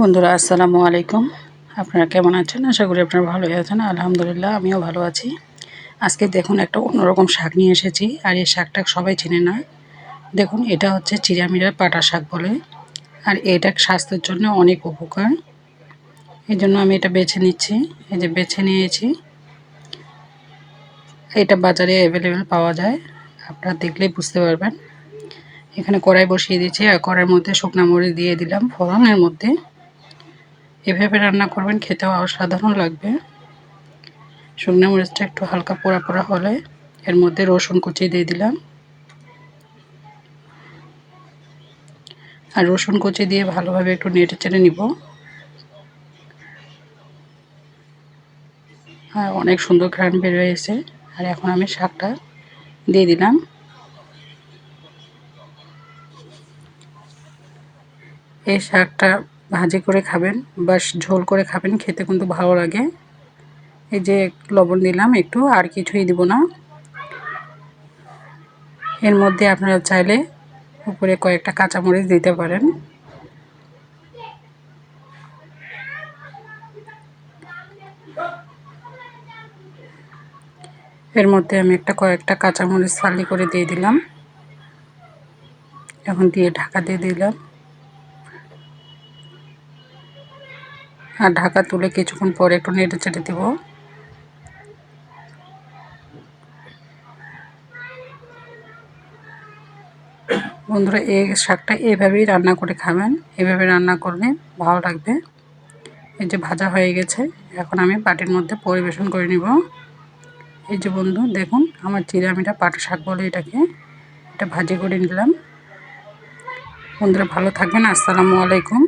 বন্ধুরা, আসসালামু আলাইকুম। আপনারা কেমন আছেন? আশা করি আপনারা ভালোই আছেন। আলহামদুলিল্লাহ, আমিও ভালো আছি। আজকে দেখুন, একটা অন্যরকম শাক নিয়ে এসেছি, আর এই শাকটা সবাই চিনে না দেখুন, এটা হচ্ছে চিরামিরার পাটা শাক বলে, আর এটা স্বাস্থ্যের জন্য অনেক উপকার। এই জন্য আমি এটা বেছে নিচ্ছি। এই যে বেছে নিয়েছি, এটা বাজারে অ্যাভেলেবেল পাওয়া যায়। আপনারা দেখলেই বুঝতে পারবেন। এখানে কড়াই বসিয়ে দিয়েছি, আর কড়াইয়ের মধ্যে শুকনা মরিচ দিয়ে দিলাম, ফোড়নের মধ্যে। এভাবে রান্না করবেন খেতেও অসাধারণ লাগবে। শুকনো মরিচটা একটু হালকা পোড়া পোড়া হলে এর মধ্যে রসুন কুচি দিয়ে দিলাম। আর রসুন কুচি দিয়ে ভালোভাবে একটু নেড়ে চেড়ে নিব। আর অনেক সুন্দর ঘ্রাণ বের হয়েছে আর এখন আমি শাকটা দিয়ে দিলাম। এই শাকটা ভাজি করে খাবেন বা ঝোল করে খাবেন, খেতে কিন্তু ভালো লাগে। এই যে লবণ দিলাম একটু, আর কিছুই দিব না। এর মধ্যে আপনারা চাইলে উপরে কয়েকটা কাঁচামরিচ দিতে পারেন। এর মধ্যে আমি একটা কয়েকটা কাঁচামরিচ ফালি করে দিয়ে দিলাম। এখন দিয়ে ঢাকা দিয়ে দিলাম। আর ঢাকা তুলে কিছুক্ষণ পরে একটু নেড়ে চেড়ে দেব। বন্ধুরা এই শাকটা এভাবেই রান্না করে খাবেন। এভাবে রান্না করলে ভালো লাগবে। এই যে ভাজা হয়ে গেছে, এখন আমি পাটির মধ্যে পরিবেশন করে নিব। এই যে বন্ধু, দেখুন, আমার চিরামিটা পাটা শাক বলে এটাকে। এটা ভাজি করে নিলাম। বন্ধুরা, ভালো থাকবেন। আসসালামু আলাইকুম।